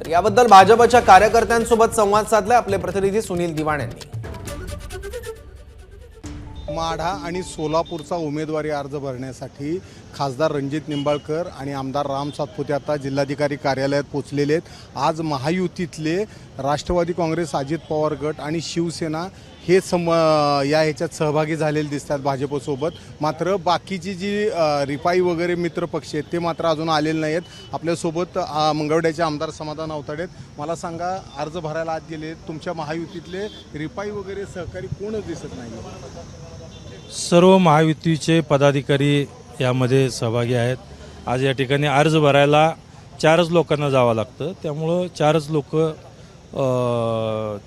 तर याबद्दल भाजपच्या कार्यकर्त्यांसोबत संवाद साधलाय आपले प्रतिनिधी सुनील दिवाण यांनी. माढा आणि सोलापूरचा उमेदवारी अर्ज भरण्यासाठी खासदार रणजित निंबाळकर आणि आमदार राम सातपुते आता जिल्हाधिकारी कार्यालयात पोचलेले आहेत. आज महायुतीतले राष्ट्रवादी काँग्रेस अजित पवार गट आणि शिवसेना हे सम या ह्याच्यात सहभागी झालेले दिसतात भाजपसोबत. मात्र बाकीची जी रिपाई वगैरे मित्र पक्ष आहेत ते मात्र अजून आलेले नाही आहेत. आपल्यासोबत मंगळवड्याचे आमदार समाधान अवताडे आहेत. मला सांगा अर्ज भरायला आत गेले तुमच्या महायुतीतले रिपाई वगैरे सहकारी कोणच दिसत नाही सर्व महायुतीचे पदाधिकारी यामध्ये सहभागी आहेत. आज या ठिकाणी अर्ज भरायला चारच लोकांना जावं लागतं. त्यामुळं चारच लोक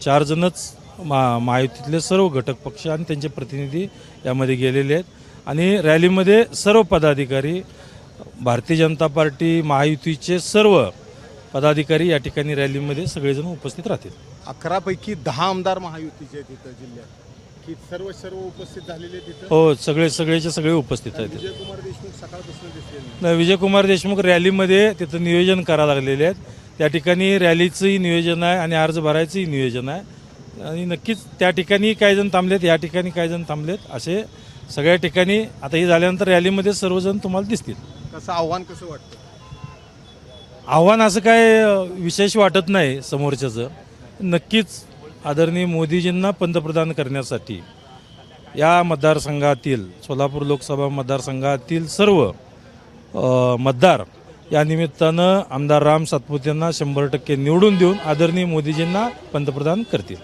चारजणच मा महायुतीतले सर्व घटक पक्ष आणि त्यांचे प्रतिनिधी यामध्ये गेलेले आहेत. आणि रॅलीमध्ये सर्व पदाधिकारी भारतीय जनता पार्टी महायुतीचे सर्व पदाधिकारी या ठिकाणी रॅलीमध्ये सगळेजण उपस्थित राहतील. अकरापैकी दहा आमदार महायुतीचे आहेत इथं जिल्ह्यात. की सर्व सर्व उपस्थित झालेले तिथं हो सगळे सगळेचे सगळे उपस्थित आहेत. विजयकुमार देशमुख सकाळपासून दिसले नाही. विजयकुमार देशमुख रॅलीमध्ये तिथं नियोजन करायला लागलेले आहेत. त्या ठिकाणी रॅलीचंही नियोजन आहे आणि अर्ज भरायचंही नियोजन आहे. आणि नक्कीच त्या ठिकाणी काही जण थांबलेत या ठिकाणी काही जण थांबलेत. असे सगळ्या ठिकाणी आता हे झाल्यानंतर रॅलीमध्ये सर्वजण तुम्हाला दिसतील. कसं आव्हान कसं वाटतं? आव्हान असं काय विशेष वाटत नाही समोरच्याचं. नक्कीच आदरणीय मोदीजींना पंतप्रधान करण्यासाठी या मतदारसंघातील सोलापूर लोकसभा मतदारसंघातील सर्व मतदार या निमित्तानं आमदार राम सातपुतेंना शंभर टक्के निवडून देऊन आदरणीय मोदीजींना पंतप्रधान करतील.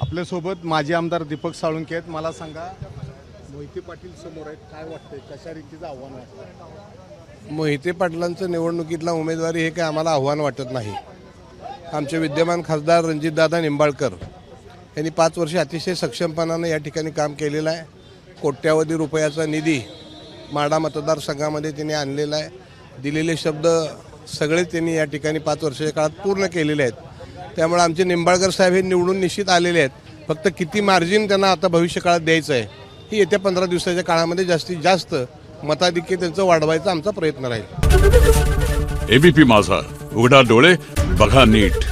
आपल्यासोबत माजी आमदार दीपक साळुंके आहेत. मला सांगा मोहिते पाटील समोर आहेत. काय वाटतंय? कशा रीतीचं आव्हान वाटतं मोहिते पाटलांचं निवडणुकीतला उमेदवारी हे काय आम्हाला आव्हान वाटत नाही. आमचे विद्यमान खासदार रणजितदादा निंबाळकर यांनी पाच वर्षे अतिशय सक्षमपणानं या ठिकाणी काम केलेलं आहे. कोट्यावधी रुपयाचा निधी माडा मतदारसंघामध्ये त्यांनी आणलेला आहे. दिलेले शब्द सगळे त्यांनी या ठिकाणी पाच वर्षाच्या काळात पूर्ण केलेले आहेत. त्यामुळे आमचे निंबाळकर साहेब हे निवडून निश्चित आलेले आहेत. फक्त किती मार्जिन त्यांना आता भविष्य काळात द्यायचं आहे ही येत्या पंधरा दिवसाच्या काळामध्ये जास्तीत जास्त मताधिक्य त्यांचं वाढवायचा आमचा प्रयत्न राहील. एबीपी माझा उघडा डोळे बघा नीट.